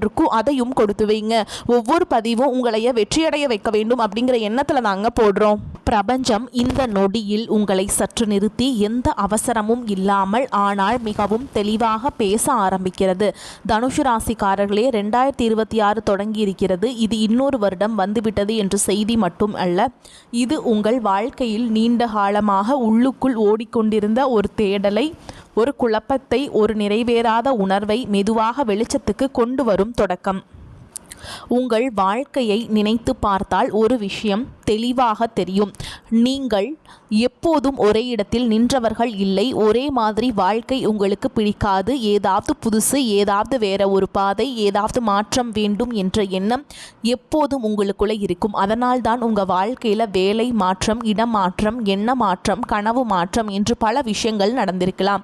இருக்கும் அதையும் கொடுத்து வைங்க. ஒவ்வொரு பதிவும் உங்களைய வெற்றியடைய வைக்க வேண்டும் அப்படிங்கிற எண்ணத்தில் தாங்க போடுறோம். பிரபஞ்சம் இந்த நொடியில் உங்களை சற்று நிறுத்தி எந்த அவசரமும் இல்லாமல் ஆனால் மிகவும் தெளிவாக பேச ஆரம்பிக்கிறது. தனுஷு ராசிக்காரர்களே ரெண்டாயிரத்தி இருபத்தி ஆறு தொடங்கி இருக்கிறது இது இன்னொரு வருடம் வந்துவிட்டது என்ற செய்தி மட்டும் அல்ல. இது உங்கள் வாழ்க்கையில் நீண்ட காலமாக உள்ளுக்குள் ஓடிக்கொண்டிருந்த ஒரு தேடலை ஒரு குழப்பத்தை ஒரு நிறைவேறாத உணர்வை மெதுவாக வெளிச்சத்துக்கு கொண்டு வரும் தொடக்கம். உங்கள் வாழ்க்கையை நினைத்து பார்த்தால் ஒரு விஷயம் தெளிவாக தெரியும். நீங்கள் எப்போதும் ஒரே இடத்தில் நின்றவர்கள் இல்லை. ஒரே மாதிரி வாழ்க்கை உங்களுக்கு பிடிக்காது. ஏதாவது புதுசு ஏதாவது வேற ஒரு பாதை ஏதாவது மாற்றம் வேண்டும் என்ற எண்ணம் எப்போதும் உங்களுக்குள்ளே இருக்கும். அதனால் தான் உங்கள் வாழ்க்கையில் வேலை மாற்றம் இடம் மாற்றம் எண்ண மாற்றம் கனவு மாற்றம் என்று பல விஷயங்கள் நடந்திருக்கலாம்.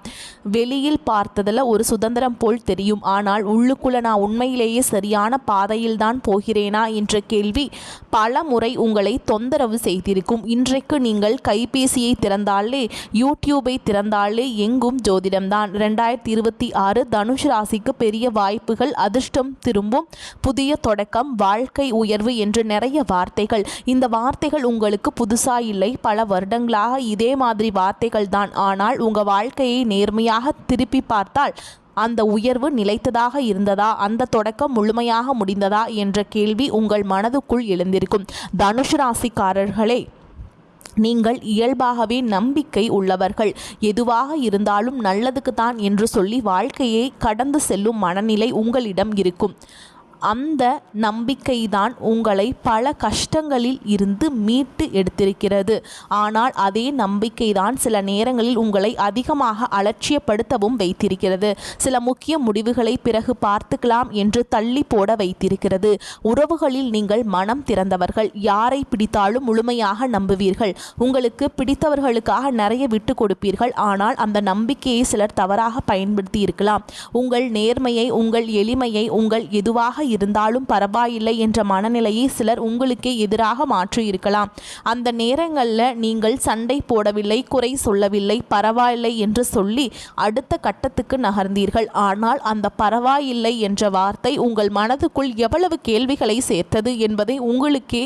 வெளியில் பார்த்ததில் ஒரு சுதந்திரம் போல் தெரியும். ஆனால் உள்ளுக்குள்ள நான் உண்மையிலேயே சரியான பாதையில் தான் போகிறேனா என்ற கேள்வி பல முறை உங்களை தொந்தரவு செய்திருக்கும். இன்றைக்கு நீங்கள் தொலைபேசியை திறந்தாலே யூடியூபை திறந்தாலே எங்கும் ஜோதிடம்தான். ரெண்டாயிரத்தி இருபத்தி ஆறு தனுஷ் ராசிக்கு பெரிய வாய்ப்புகள் அதிர்ஷ்டம் திரும்பும். புதிய தொடக்கம் வாழ்க்கை உயர்வு என்று நிறைய வார்த்தைகள். இந்த வார்த்தைகள் உங்களுக்கு புதுசா இல்லை. பல வருடங்களாக இதே மாதிரி வார்த்தைகள் தான். ஆனால் உங்கள் வாழ்க்கையை நேர்மையாக திருப்பி பார்த்தால் அந்த உயர்வு நிலைத்ததாக இருந்ததா? அந்த தொடக்கம் முழுமையாக முடிந்ததா? என்ற கேள்வி உங்கள் மனதுக்குள் எழுந்திருக்கும். தனுஷ் ராசிக்காரர்களே நீங்கள் இயல்பாகவே நம்பிக்கை உள்ளவர்கள். எதுவாக இருந்தாலும் நல்லதுக்கு தான் என்று சொல்லி வாழ்க்கையை கடந்து செல்லும் மனநிலை உங்களிடம் இருக்கும். அந்த நம்பிக்கைதான் உங்களை பல கஷ்டங்களில் இருந்து மீட்டு எடுத்திருக்கிறது. ஆனால் அதே நம்பிக்கைதான் சில நேரங்களில் உங்களை அதிகமாக அலட்சியப்படுத்தவும் வைத்திருக்கிறது. சில முக்கிய முடிவுகளை பிறகு பார்த்துக்கலாம் என்று தள்ளி போட வைத்திருக்கிறது. உறவுகளில் நீங்கள் மனம் திறந்தவர்கள். யாரை பிடித்தாலும் முழுமையாக நம்புவீர்கள். உங்களுக்கு பிடித்தவர்களுக்காக நிறைய விட்டு கொடுப்பீர்கள். ஆனால் அந்த நம்பிக்கையை சிலர் தவறாக பயன்படுத்தி இருக்கலாம். உங்கள் நேர்மையை உங்கள் எளிமையை உங்கள் எதுவாக இருந்தாலும் பரவாயில்லை என்ற மனநிலையை சிலர் உங்களுக்கே எதிராக மாற்றி இருக்கலாம் அந்த நேரங்களில் நீங்கள் சண்டை போடவில்லை குறை சொல்லவில்லை பரவாயில்லை என்று சொல்லி அடுத்த கட்டத்துக்கு நகர்ந்தீர்கள். ஆனால் அந்த பரவாயில்லை என்ற வார்த்தை உங்கள் மனதுக்குள் எவ்வளவு கேள்விகளை சேர்த்தது என்பதை உங்களுக்கே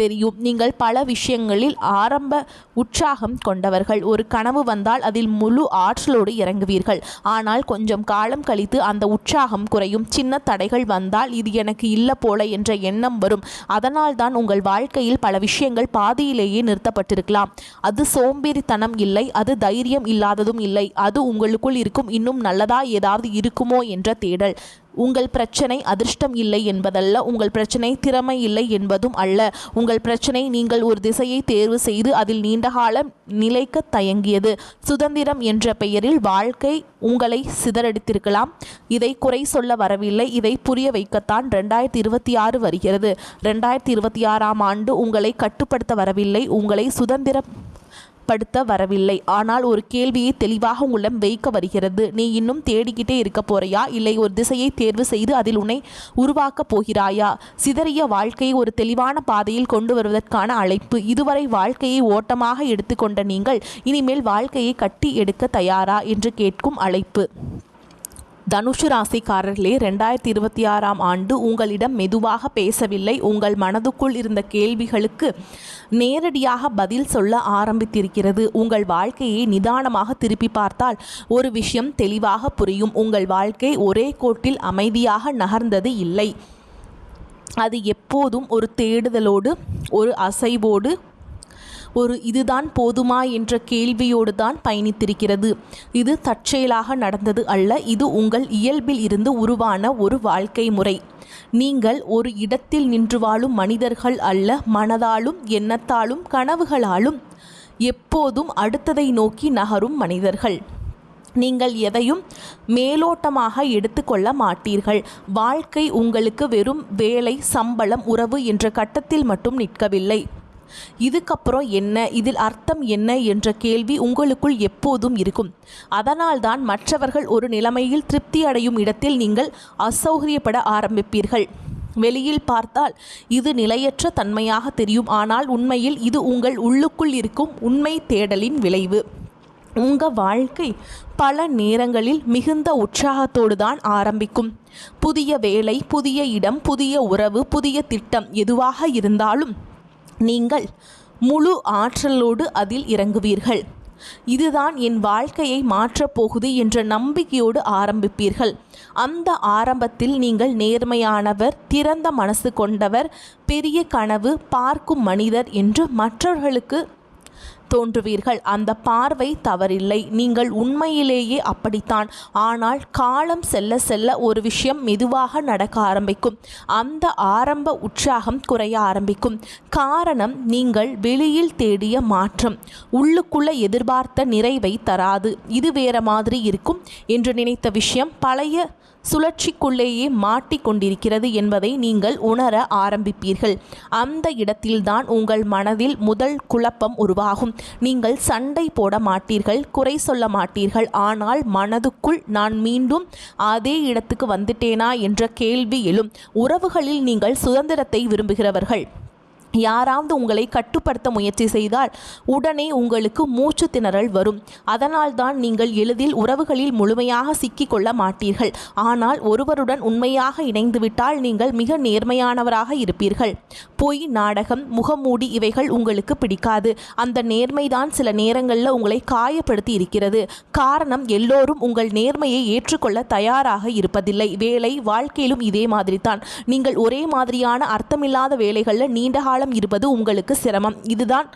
தெரியும். நீங்கள் பல விஷயங்களில் ஆரம்ப உற்சாகம் கொண்டவர்கள். ஒரு கனவு வந்தால் அதில் முழு ஆற்றலோடு இறங்குவீர்கள். ஆனால் கொஞ்சம் காலம் கழித்து அந்த உற்சாகம் குறையும். சின்ன தடைகள் வந்தால் இது எனக்கு இல்லை போல என்ற எண்ணம் வரும். அதனால் தான் உங்கள் வாழ்க்கையில் பல விஷயங்கள் பாதியிலேயே நிறுத்தப்பட்டிருக்கலாம். அது சோம்பேறித்தனம் இல்லை அது தைரியம் இல்லாததும் இல்லை. அது உங்களுக்குள் இருக்கும் இன்னும் நல்லதா ஏதாவது இருக்குமோ என்ற தேடல். உங்கள் பிரச்சனை அதிர்ஷ்டம் இல்லை என்பதல்ல உங்கள் பிரச்சனை திறமை இல்லை என்பதும் அல்ல. உங்கள் பிரச்சனை நீங்கள் ஒரு திசையை தேர்வு செய்து அதில் நீண்டகாலம் நிலைக்க தயங்கியது. சுதந்திரம் என்ற பெயரில் வாழ்க்கை உங்களை சிதறடித்திருக்கலாம். இதை குறை சொல்ல வரவில்லை. இதை புரிய வைக்கத்தான் ரெண்டாயிரத்தி இருபத்தி ஆறு வருகிறது. ரெண்டாயிரத்தி இருபத்தி ஆறாம் ஆண்டு உங்களை கட்டுப்படுத்த வரவில்லை. உங்களை சுதந்திரம் படுத்த வரவில்லை. ஆனால் ஒரு கேள்வியை தெளிவாக உங்களிடம் வைக்க வருகிறது. நீ இன்னும் தேடிக்கிட்டே இருக்க போறையா? இல்லை ஒரு திசையை தேர்வு செய்து அதில் உன்னை உருவாக்கப் போகிறாயா? சிதறிய வாழ்க்கையை ஒரு தெளிவான பாதையில் கொண்டு வருவதற்கான அழைப்பு. இதுவரை வாழ்க்கையை ஓட்டமாக எடுத்துக்கொண்ட நீங்கள் இனிமேல் வாழ்க்கையை கட்டி எடுக்க தயாரா? என்று கேட்கும் அழைப்பு. தனுஷு ராசிக்காரர்களே ரெண்டாயிரத்தி இருபத்தி ஆறாம் ஆண்டு உங்களிடம் மெதுவாக பேசவில்லை. உங்கள் மனதுக்குள் இருந்த கேள்விகளுக்கு நேரடியாக பதில் சொல்ல ஆரம்பித்திருக்கிறது. உங்கள் வாழ்க்கையை நிதானமாக திருப்பி பார்த்தால் ஒரு விஷயம் தெளிவாக புரியும். உங்கள் வாழ்க்கை ஒரே கோட்டில் அமைதியாக நகர்ந்தது இல்லை. அது எப்போதும் ஒரு தேடுதலோடு ஒரு அசைவோடு ஒரு இதுதான் போதுமா என்ற கேள்வியோடு தான் பயணித்திருக்கிறது. இது தற்செயலாக நடந்தது அல்ல. இது உங்கள் இயல்பில் இருந்து உருவான ஒரு வாழ்க்கை முறை. நீங்கள் ஒரு இடத்தில் நின்று வாழும் மனிதர்கள் அல்ல. மனதாலும் எண்ணத்தாலும் கனவுகளாலும் எப்போதும் அடுத்ததை நோக்கி நகரும் மனிதர்கள். நீங்கள் எதையும் மேலோட்டமாக எடுத்துக்கொள்ள மாட்டீர்கள். வாழ்க்கை உங்களுக்கு வெறும் வேலை சம்பளம் உறவு என்ற கட்டத்தில் மட்டும் நிற்கவில்லை. இதுக்கப்புறம் என்ன? இதில் அர்த்தம் என்ன? என்ற கேள்வி உங்களுக்குள் எப்போதும் இருக்கும். அதனால்தான் மற்றவர்கள் ஒரு நிலைமையில் திருப்தி அடையும் இடத்தில் நீங்கள் அசௌகரியப்பட ஆரம்பிப்பீர்கள். வெளியில் பார்த்தால் இது நிலையற்ற தன்மையாக தெரியும். ஆனால் உண்மையில் இது உங்கள் உள்ளுக்குள் இருக்கும் உண்மை தேடலின் விளைவு. உங்கள் வாழ்க்கை பல நேரங்களில் மிகுந்த உற்சாகத்தோடு தான் ஆரம்பிக்கும். புதிய வேலை புதிய இடம் புதிய உறவு புதிய திட்டம் எதுவாக இருந்தாலும் நீங்கள் முழு ஆற்றலோடு அதில் இறங்குவீர்கள். இதுதான் என் வாழ்க்கையை மாற்றப் போகுது என்ற நம்பிக்கையோடு ஆரம்பிப்பீர்கள். அந்த ஆரம்பத்தில் நீங்கள் நேர்மையானவர் திறந்த மனசு கொண்டவர் பெரிய கனவு பார்க்கும் மனிதர் என்று மற்றவர்களுக்கு தோன்றுவீர்கள். அந்த பார்வை தவறில்லை. நீங்கள் உண்மையிலேயே அப்படித்தான். ஆனால் காலம் செல்ல செல்ல ஒரு விஷயம் மெதுவாக நடக்க ஆரம்பிக்கும். அந்த ஆரம்ப உற்சாகம் குறைய ஆரம்பிக்கும். காரணம் நீங்கள் வெளியில் தேடிய மாற்றம். உள்ளுக்குள்ள எதிர்பார்த்த நிறைவை தராது. இது வேற மாதிரி இருக்கும் என்று நினைத்த விஷயம் பழைய சுழற்சிக்குள்ளேயே மாட்டிக்கொண்டிருக்கிறது என்பதை நீங்கள் உணர ஆரம்பிப்பீர்கள். அந்த இடத்தில்தான் உங்கள் மனதில் முதல் குழப்பம் உருவாகும். நீங்கள் சண்டை போட மாட்டீர்கள் குறை சொல்ல மாட்டீர்கள். ஆனால் மனதுக்குள் நான் மீண்டும் அதே இடத்துக்கு வந்துட்டேனா என்ற கேள்வி எழும். உறவுகளில் நீங்கள் சுதந்திரத்தை விரும்புகிறவர்கள். யாராவது உங்களை கட்டுப்படுத்த முயற்சி செய்தால் உடனே உங்களுக்கு மூச்சு திணறல் வரும். அதனால்தான் நீங்கள் எளிதில் உறவுகளில் முழுமையாக சிக்கிக்கொள்ள மாட்டீர்கள். ஆனால் ஒருவருடன் உண்மையாக இணைந்துவிட்டால் நீங்கள் மிக நேர்மையானவராக இருப்பீர்கள். பொய் நாடகம் முகமூடி இவைகள் உங்களுக்கு பிடிக்காது. அந்த நேர்மைதான் சில நேரங்களில் உங்களை காயப்படுத்தி இருக்கிறது. காரணம் எல்லோரும் உங்கள் நேர்மையை ஏற்றுக்கொள்ள தயாராக இருப்பதில்லை. வேலை வாழ்க்கையிலும் இதே மாதிரி தான் நீங்கள் ஒரே மாதிரியான அர்த்தமில்லாத வேலைகளில் நீண்டகால காலம் இருப்பது உங்களுக்கு சிரமம். இதுதான்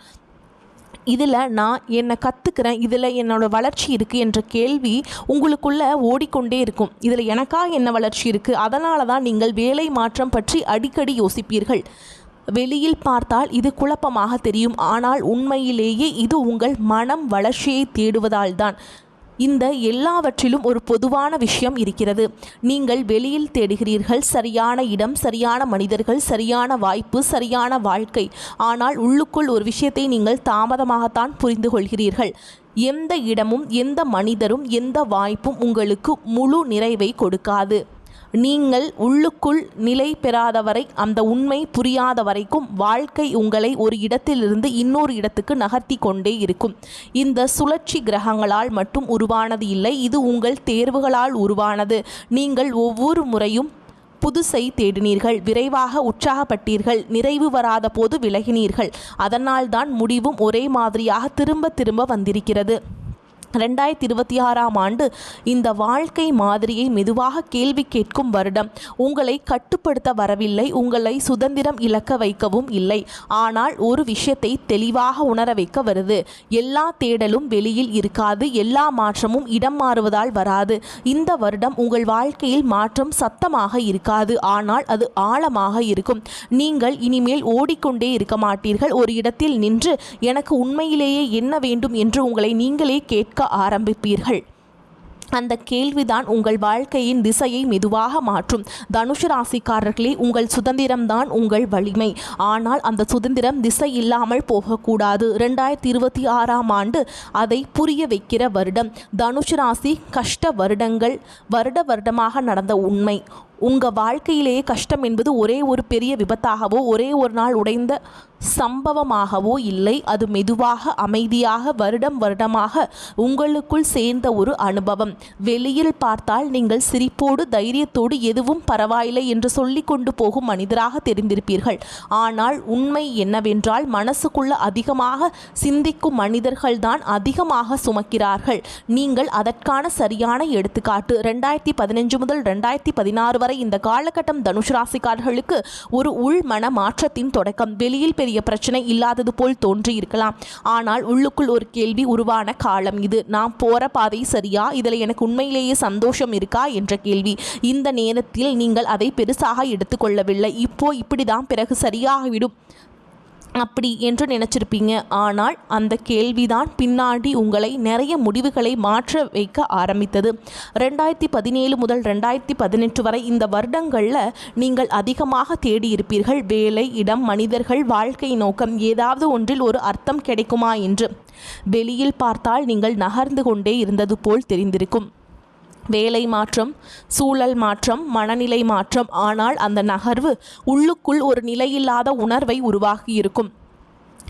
இதில் நான் என்னை கற்றுக்கிறேன் இதில் என்னோடய வளர்ச்சி இருக்குது என்ற கேள்வி உங்களுக்குள்ளே ஓடிக்கொண்டே இருக்கும். இதில் எனக்கா என்ன வளர்ச்சி இருக்குது அதனால தான் நீங்கள் வேலை மாற்றம் பற்றி அடிக்கடி யோசிப்பீர்கள். வெளியில் பார்த்தால் இது குழப்பமாக தெரியும். ஆனால் உண்மையிலேயே இது உங்கள் மனம் வளர்ச்சியை தேடுவதால் தான். இந்த எல்லாவற்றிலும் ஒரு பொதுவான விஷயம் இருக்கிறது. நீங்கள் வெளியில் தேடுகிறீர்கள் சரியான இடம் சரியான மனிதர்கள் சரியான வாய்ப்பு சரியான வாழ்க்கை. ஆனால் உள்ளுக்குள் ஒரு விஷயத்தை நீங்கள் தாமதமாகத்தான் புரிந்து கொள்கிறீர்கள். எந்த இடமும் எந்த மனிதரும் எந்த வாய்ப்பும் உங்களுக்கு முழு நிறைவை கொடுக்காது. நீங்கள் உள்ளுக்குள் நிலை பெறாதவரை அந்த உண்மை புரியாத வரைக்கும் வாழ்க்கை உங்களை ஒரு இடத்திலிருந்து இன்னொரு இடத்துக்கு நகர்த்தி கொண்டே இருக்கும். இந்த சுழற்சி கிரகங்களால் மட்டும் உருவானது இல்லை இது உங்கள் தேர்வுகளால் உருவானது. நீங்கள் ஒவ்வொரு முறையும் புதுசை தேடினீர்கள் விரைவாக உற்சாகப்பட்டீர்கள் நிறைவு வராத போது விலகினீர்கள். அதனால்தான் முடிவும் ஒரே மாதிரியாக திரும்ப திரும்ப வந்திருக்கிறது. ரெண்டாயிரத்தி இருபத்தி ஆறாம் ஆண்டு இந்த வாழ்க்கை மாதிரியை மெதுவாக கேள்வி கேட்கும் வருடம். உங்களை கட்டுப்படுத்த வரவில்லை உங்களை சுதந்திரம் இழக்க வைக்கவும் இல்லை. ஆனால் ஒரு விஷயத்தை தெளிவாக உணர வைக்க வருது. எல்லா தேடலும் வெளியில் இருக்காது எல்லா மாற்றமும் இடம் மாறுவதால் வராது. இந்த வருடம் உங்கள் வாழ்க்கையில் மாற்றம் சத்தமாக இருக்காது ஆனால் அது ஆழமாக இருக்கும். நீங்கள் இனிமேல் ஓடிக்கொண்டே இருக்க மாட்டீர்கள். ஒரு இடத்தில் நின்று எனக்கு உண்மையிலேயே என்ன வேண்டும்? என்று உங்களை நீங்களே கேட்க ஆரம்பிப்பீர்கள். அந்த கேள்விதான் உங்கள் வாழ்க்கையின் திசையை மெதுவாக மாற்றும். தனுஷ ராசிக்காரர்களே உங்கள் சுதந்திரம்தான் உங்கள் வலிமை. ஆனால் அந்த சுதந்திரம் திசை இல்லாமல் போகக்கூடாது. ரெண்டாயிரத்தி இருபத்தி ஆறாம் ஆண்டு அதை புரிய வைக்கிற வருடம். தனுஷ ராசி கஷ்ட வருடங்கள் வருட வருடமாக நடந்த உண்மை. உங்கள் வாழ்க்கையிலேயே கஷ்டம் என்பது ஒரே ஒரு பெரிய விபத்தாகவோ ஒரே ஒரு நாள் உடைந்த சம்பவமாகவோ இல்லை. அது மெதுவாக அமைதியாக வருடம் வருடமாக உங்களுக்குள் சேர்ந்த ஒரு அனுபவம். வெளியில் பார்த்தால் நீங்கள் சிரிப்போடு தைரியத்தோடு எதுவும் பரவாயில்லை என்று சொல்லி கொண்டு போகும் மனிதராக தெரிந்திருப்பீர்கள். ஆனால் உண்மை என்னவென்றால் மனசுக்குள்ள அதிகமாக சிந்திக்கும் மனிதர்கள்தான் அதிகமாக சுமக்கிறார்கள். நீங்கள் அதற்கான சரியான எடுத்துக்காட்டு ரெண்டாயிரத்தி பதினஞ்சு முதல் ரெண்டாயிரத்தி பதினாறு வரை இந்த காலகட்டம் தனுஷ் ராசிக்காரர்களுக்கு ஒரு உள்மன மாற்றத்தின் தொடக்கம். வெளியில் பெரிய பிரச்சனை இல்லாதது போல் தோன்றி இருக்கலாம் ஆனால் உள்ளுக்குள் ஒரு கேள்வி உருவான காலம் இது. நாம் போற பாதை சரியா? இதில் எனக்கு உண்மையிலேயே சந்தோஷம் இருக்கா? என்ற கேள்வி. இந்த நேரத்தில் நீங்கள் அதை பெருசாக எடுத்துக்கொள்ளவில்லை. இப்போ இப்படிதான் பிறகு சரியாகிவிடும். அப்படி என்று நினச்சிருப்பீங்க. ஆனால் அந்த கேள்விதான் பின்னாடி உங்களை நிறைய முடிவுகளை மாற்ற வைக்க ஆரம்பித்தது. ரெண்டாயிரத்தி பதினேழு முதல் ரெண்டாயிரத்தி பதினெட்டு வரை இந்த வருடங்களில் நீங்கள் அதிகமாக தேடியிருப்பீர்கள். வேலை இடம் மனிதர்கள் வாழ்க்கை நோக்கம் ஏதாவது ஒன்றில் ஒரு அர்த்தம் கிடைக்குமா என்று. வெளியில் பார்த்தால் நீங்கள் நகர்ந்து கொண்டே இருந்தது போல் தெரிந்திருக்கும். வேலை மாற்றம் சூழல் மாற்றம் மனநிலை மாற்றம். ஆனால் அந்த நகர்வு உள்ளுக்குள் ஒரு நிலையில்லாத உணர்வை உருவாகியிருக்கும்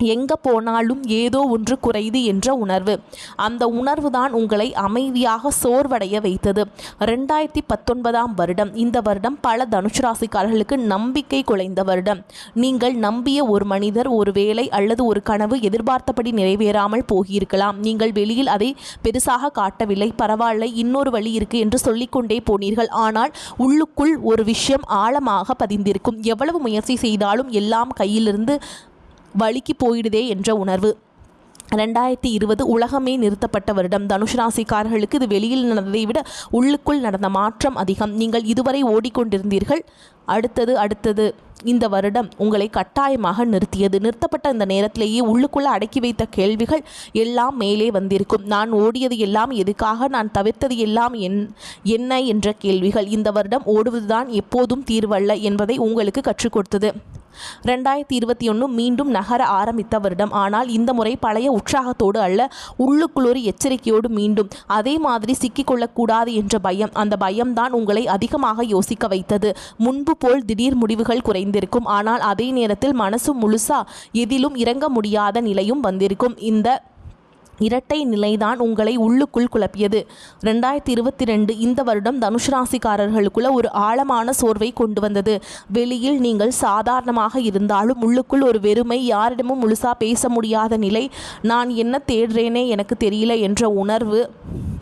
எங்கே போனாலும் ஏதோ ஒன்று குறையுது என்ற உணர்வு. அந்த உணர்வு தான் உங்களை அமைதியாக சோர்வடைய வைத்தது. ரெண்டாயிரத்தி பத்தொன்பதாம் வருடம். இந்த வருடம் பல தனுஷ் ராசிக்காரர்களுக்கு நம்பிக்கை குலைந்த வருடம். நீங்கள் நம்பிய ஒரு மனிதர் ஒரு வேலை அல்லது ஒரு கனவு எதிர்பார்த்தபடி நிறைவேறாமல் போகியிருக்கலாம். நீங்கள் வெளியில் அதை பெருசாக காட்டவில்லை. பரவாயில்லை இன்னொரு வழி இருக்கு என்று சொல்லிக்கொண்டே போனீர்கள். ஆனால் உள்ளுக்குள் ஒரு விஷயம் ஆழமாக பதிந்திருக்கும். எவ்வளவு முயற்சி செய்தாலும் எல்லாம் கையிலிருந்து வழுக்கி போயிடுதே என்ற உணர்வு. ரெண்டாயிரத்தி இருபது உலகமே நிறுத்தப்பட்ட வருடம். தனுஷ் ராசிக்காரர்களுக்கு இது வெளியில் நடந்ததை விட உள்ளுக்குள் நடந்த மாற்றம் அதிகம். நீங்கள் இதுவரை ஓடிக்கொண்டிருந்தீர்கள். அடுத்தது அடுத்தது. இந்த வருடம் உங்களை கட்டாயமாக நிறுத்தியது. நிறுத்தப்பட்ட இந்த நேரத்திலேயே உள்ளுக்குள்ளே அடக்கி வைத்த கேள்விகள் எல்லாம் மேலே வந்திருக்கும். நான் ஓடியது எல்லாம் எதுக்காக? நான் தவிர்த்தது எல்லாம் என் என்ன? என்ற கேள்விகள். இந்த வருடம் ஓடுவதுதான் எப்போதும் தீர்வல்ல என்பதை உங்களுக்கு கற்றுக் கொடுத்தது. ரெண்டாயிரத்தி இருபத்தி ஒன்று மீண்டும் நகர ஆரம்பித்த வருடம். ஆனால் இந்த முறை பழைய உற்சாகத்தோடு அல்ல உள்ளுக்குள்ளொரு எச்சரிக்கையோடு மீண்டும் அதே மாதிரி சிக்கிக்கொள்ளக்கூடாது என்ற பயம். அந்த பயம்தான் உங்களை அதிகமாக யோசிக்க வைத்தது. முன்பு போல் திடீர் முடிவுகள் குறைந்திருக்கும். ஆனால் அதே நேரத்தில் மனசு முழுசா எதிலும் இறங்க முடியாத நிலையும் வந்திருக்கும். இந்த இரட்டை நிலைதான் உங்களை உள்ளுக்குள் குழப்பியது. ரெண்டாயிரத்தி இருபத்தி ரெண்டு இந்த வருடம் தனுஷ் ராசிக்காரர்களுக்குள்ள ஒரு ஆழமான சோர்வை கொண்டு வந்தது. வெளியில் நீங்கள் சாதாரணமாக இருந்தாலும் உள்ளுக்குள் ஒரு வெறுமை யாரிடமும் முழுசா பேச முடியாத நிலை நான் என்ன தேடுறேனே எனக்கு தெரியல என்ற உணர்வு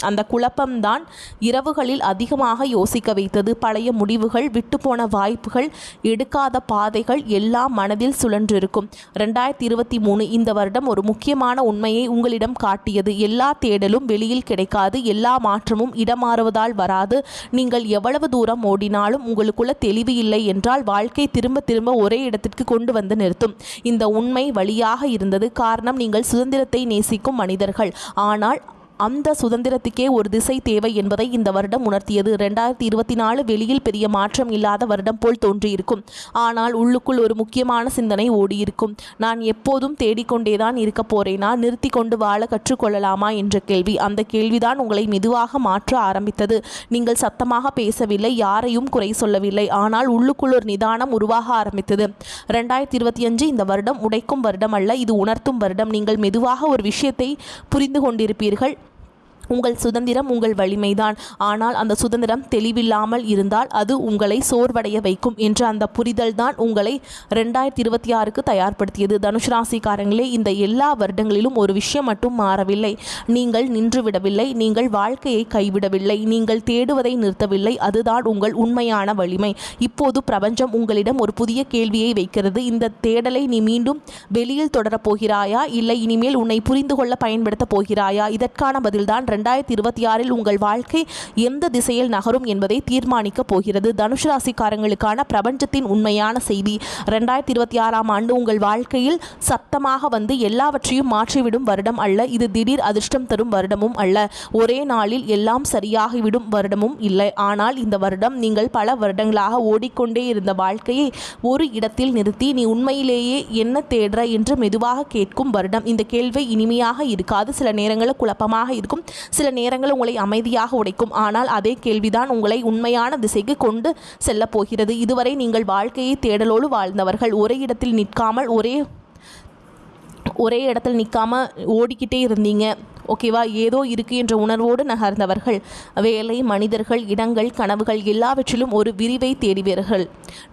அந்த குழப்பம்தான் இரவுகளில் அதிகமாக யோசிக்க வைத்தது. பழைய முடிவுகள் விட்டுப்போன வாய்ப்புகள் எடுக்காத பாதைகள் எல்லாம் மனதில் சுழன்றிருக்கும். ரெண்டாயிரத்தி இருபத்தி மூணு இந்த வருடம் ஒரு முக்கியமான உண்மையை உங்களிடம் காட்டியது. எல்லா தேடலும் வெளியில் கிடைக்காது. எல்லா மாற்றமும் இடமாறுவதால் வராது. நீங்கள் எவ்வளவு தூரம் ஓடினாலும் உங்களுக்குள்ள தெளிவு இல்லை என்றால் வாழ்க்கை திரும்ப திரும்ப ஒரே இடத்திற்கு கொண்டு வந்து நிறுத்தும். இந்த உண்மை வழியாக இருந்தது. காரணம் நீங்கள் சுதந்திரத்தை நேசிக்கும் மனிதர்கள். ஆனால் அந்த சுதந்திரத்துக்கே ஒரு திசை தேவை என்பதை இந்த வருடம் உணர்த்தியது. ரெண்டாயிரத்தி இருபத்தி நாலு வெளியில் பெரிய மாற்றம் இல்லாத வருடம் போல் தோன்றியிருக்கும். ஆனால் உள்ளுக்குள் ஒரு முக்கியமான சிந்தனை ஓடியிருக்கும். நான் எப்போதும் தேடிக்கொண்டேதான் இருக்க போறேனா? நிறுத்தி கொண்டு வாழ கற்றுக்கொள்ளலாமா என்ற கேள்வி. அந்த கேள்விதான் உங்களை மெதுவாக மாற்ற ஆரம்பித்தது. நீங்கள் சத்தமாக பேசவில்லை யாரையும் குறை சொல்லவில்லை. ஆனால் உள்ளுக்குள் ஒரு நிதானம் உருவாக ஆரம்பித்தது. ரெண்டாயிரத்தி இருபத்தி அஞ்சு இந்த வருடம் உடைக்கும் வருடம் அல்ல இது உணர்த்தும் வருடம். நீங்கள் மெதுவாக ஒரு விஷயத்தை புரிந்து கொண்டிருப்பீர்கள். உங்கள் சுதந்திரம் உங்கள் வலிமைதான். ஆனால் அந்த சுதந்திரம் தெளிவில்லாமல் இருந்தால் அது உங்களை சோர்வடைய வைக்கும் என்ற அந்த புரிதல் தான் உங்களை ரெண்டாயிரத்தி இருபத்தி ஆறுக்கு தயார்படுத்தியது. தனுஷ் ராசிக்காரங்களே இந்த எல்லா வருடங்களிலும் ஒரு விஷயம் மட்டும் மாறவில்லை. நீங்கள் நின்றுவிடவில்லை நீங்கள் வாழ்க்கையை கைவிடவில்லை நீங்கள் தேடுவதை நிறுத்தவில்லை அதுதான் உங்கள் உண்மையான வலிமை. இப்போது பிரபஞ்சம் உங்களிடம் ஒரு புதிய கேள்வியை வைக்கிறது. இந்த தேடலை நீ மீண்டும் வெளியில் தொடரப் போகிறாயா? இல்லை இனிமேல் உன்னை புரிந்து கொள்ள பயன்படுத்தப் போகிறாயா? இதற்கான பதில்தான் ரெண்டாயிரத்தி இருபத்தி ஆறில் உங்கள் வாழ்க்கை எந்த திசையில் நகரும் என்பதை தீர்மானிக்கப் போகிறது. தனுஷ் ராசிக்காரங்களுக்கான பிரபஞ்சத்தின் உண்மையான செய்தி. ரெண்டாயிரத்தி இருபத்தி ஆறாம் ஆண்டு உங்கள் வாழ்க்கையில் சத்தமாக வந்து எல்லாவற்றையும் மாற்றிவிடும் வருடம் அல்ல. இது திடீர் அதிர்ஷ்டம் தரும் வருடமும் அல்ல. ஒரே நாளில் எல்லாம் சரியாகிவிடும் வருடமும் இல்லை. ஆனால் இந்த வருடம் நீங்கள் பல வருடங்களாக ஓடிக்கொண்டே இருந்த வாழ்க்கையை ஒரு இடத்தில் நிறுத்தி நீ உண்மையிலேயே என்ன தேடுற என்று மெதுவாக கேட்கும் வருடம். இந்த கேள்வி இனிமையாக இருக்காது. சில நேரங்களில் குழப்பமாக இருக்கும். சில நேரங்கள் உங்களை அமைதியாக உடைக்கும். ஆனால் அதே கேள்விதான் உங்களை உண்மையான திசைக்கு கொண்டு செல்ல போகிறது. இதுவரை நீங்கள் வாழ்க்கையை தேடலோடு வாழ்ந்தவர்கள். ஒரே இடத்தில் நிற்காமல் ஒரே ஒரே இடத்தில் நிற்காம ஓடிக்கிட்டே இருந்தீங்க. ஓகேவா ஏதோ இருக்கு என்ற உணர்வோடு நகர்ந்தவர்கள். வேலை மனிதர்கள் இடங்கள் கனவுகள் எல்லாவற்றிலும் ஒரு விரிவை தேடுவீர்கள்.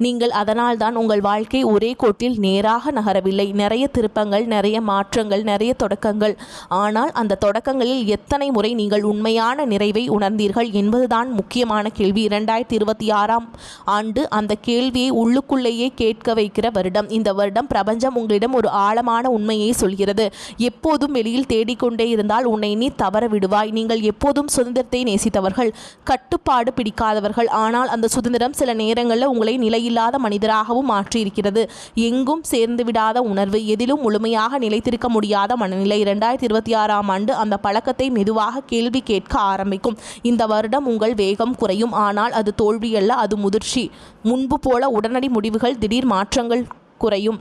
நீங்கள் அதனால் தான் உங்கள் வாழ்க்கை ஒரே கோட்டில் நேராக நகரவில்லை. நிறைய திருப்பங்கள் நிறைய மாற்றங்கள் நிறைய தொடக்கங்கள். ஆனால் அந்த தொடக்கங்களில் எத்தனை முறை நீங்கள் உண்மையான நிறைவை உணர்ந்தீர்கள் என்பதுதான் முக்கியமான கேள்வி. இரண்டாயிரத்தி இருபத்தி ஆறாம் ஆண்டு அந்த கேள்வியை உள்ளுக்குள்ளேயே கேட்க வைக்கிற வருடம். இந்த வருடம் பிரபஞ்சம் உங்களிடம் ஒரு ஆழமான உண்மையை சொல்கிறது. எப்போதும் வெளியில் தேடிக்கொண்டே இருந்தால் உன்னை நீ தவற விடுவாய் நீங்கள் எப்போதும் சுதந்திரத்தை நேசித்தவர்கள் கட்டுப்பாடு பிடிக்காதவர்கள். ஆனால் அந்த சுதந்திரம் சில நேரங்களில் உங்களை நிலையில்லாத மனிதராகவும் மாற்றியிருக்கிறது. எங்கும் சேர்ந்து விடாத உணர்வு எதிலும் முழுமையாக நிலைத்திருக்க முடியாத மனநிலை. இரண்டாயிரத்தி இருபத்தி ஆறாம் ஆண்டு அந்த பழக்கத்தை மெதுவாக கேள்வி கேட்க ஆரம்பிக்கும். இந்த வருடம் உங்கள் வேகம் குறையும். ஆனால் அது தோல்வியல்ல அது முதிர்ச்சி. முன்பு போல உடனடி முடிவுகள் திடீர் மாற்றங்கள் குறையும்.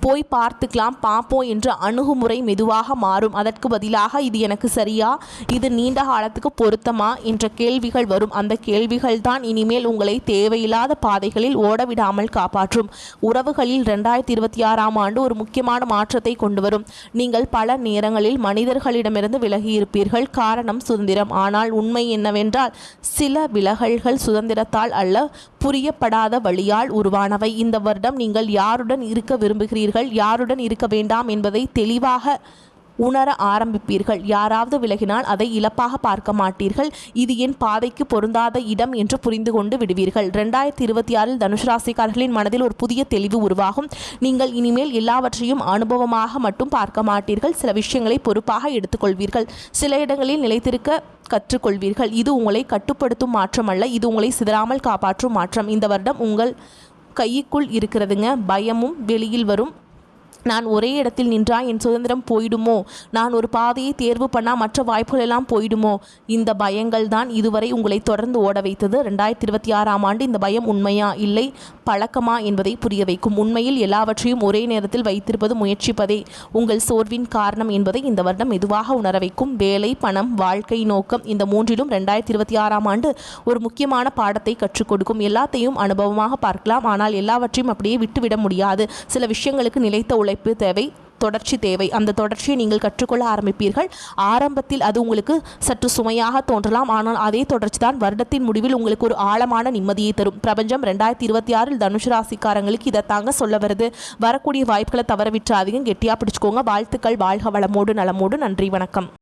போய் பார்த்துக்கலாம் பார்ப்போம் என்ற அணுகுமுறை மெதுவாக மாறும். அதற்கு பதிலாக இது எனக்கு சரியா? இது நீண்ட காலத்துக்கு பொருத்தமா? என்ற கேள்விகள் வரும். அந்த கேள்விகள் தான் இனிமேல் உங்களை தேவையில்லாத பாதைகளில் ஓடவிடாமல் காப்பாற்றும். உறவுகளில் ரெண்டாயிரத்தி இருபத்தி ஆறாம் ஆண்டு ஒரு முக்கியமான மாற்றத்தை கொண்டு வரும். நீங்கள் பல நேரங்களில் மனிதர்களிடமிருந்து விலகி இருப்பீர்கள் காரணம் சுதந்திரம். ஆனால் உண்மை என்னவென்றால் சில விலகல்கள் சுதந்திரத்தால் அல்ல புரியப்படாத வழியால் உருவானவை. இந்த வருடம் நீங்கள் யாருடன் இருக்க விரும்புகிறீர்கள்? யாருடன் இருக்க வேண்டாம் என்பதை தெளிவாக உணர ஆரம்பிப்பீர்கள். யாராவது விலகினால் அதை இழப்பாக பார்க்க மாட்டீர்கள். இது என் பாதைக்கு பொருந்தாத இடம் என்று புரிந்து கொண்டு விடுவீர்கள். ரெண்டாயிரத்தி இருபத்தி ஆறில் தனுஷ் ராசிக்காரர்களின் மனதில் ஒரு புதிய தெளிவு உருவாகும். நீங்கள் இனிமேல் எல்லாவற்றையும் அனுபவமாக மட்டும் பார்க்க மாட்டீர்கள். சில விஷயங்களை பொறுப்பாக எடுத்துக்கொள்வீர்கள். சில இடங்களில் நிலைத்திருக்க கற்றுக்கொள்வீர்கள். இது உங்களை கட்டுப்படுத்தும் மாற்றம் அல்ல இது உங்களை சிதறாமல் காப்பாற்றும் மாற்றம். இந்த வருடம் உங்கள் கைக்குள் இருக்கிறதுங்க. பயமும் வெளியில் வரும். நான் ஒரே இடத்தில் நின்றால் என் சுதந்திரம் போயிடுமோ? நான் ஒரு பாதையை தேர்வு பண்ணால் மற்ற வாய்ப்புகள் எல்லாம் போயிடுமோ? இந்த பயங்கள் தான் இதுவரை உங்களை தொடர்ந்து ஓட வைத்தது. ரெண்டாயிரத்தி இருபத்தி ஆறாம் ஆண்டு இந்த பயம் உண்மையா? இல்லை பழக்கமா என்பதை புரிய வைக்கும். உண்மையில் எல்லாவற்றையும் ஒரே நேரத்தில் வைத்திருப்பது முயற்சிப்பதே உங்கள் சோர்வின் காரணம் என்பதை இந்த வருடம் மெதுவாக உணர வைக்கும். வேலை பணம் வாழ்க்கை நோக்கம் இந்த மூன்றிலும் ரெண்டாயிரத்தி இருபத்தி ஆறாம் ஆண்டு ஒரு முக்கியமான பாடத்தை கற்றுக் கொடுக்கும். எல்லாத்தையும் அனுபவமாக பார்க்கலாம். ஆனால் எல்லாவற்றையும் அப்படியே விட்டுவிட முடியாது. சில விஷயங்களுக்கு நிலைத்த உழைப்பு தேவை தொடர்ச்சி தேவை. அந்த தொடர்ச்சியை நீங்கள் கற்றுக்கொள்ள ஆரம்பிப்பீர்கள். ஆரம்பத்தில் அது உங்களுக்கு சற்று சுமையாக தோன்றலாம். ஆனால் அதே தொடர்ச்சி தான் வருடத்தின் முடிவில் உங்களுக்கு ஒரு ஆழமான நிம்மதியை தரும். பிரபஞ்சம் ரெண்டாயிரத்தி இருபத்தி ஆறில் தனுஷ் ராசிக்காரங்களுக்கு இதை தாங்க சொல்ல வருது. வரக்கூடிய வாய்ப்புகளை தவற விட்டுறாதீங்க. கெட்டியாக பிடிச்சிக்கோங்க. வாழ்த்துக்கள். வாழ்க வளமோடு நலமோடு. நன்றி. வணக்கம்.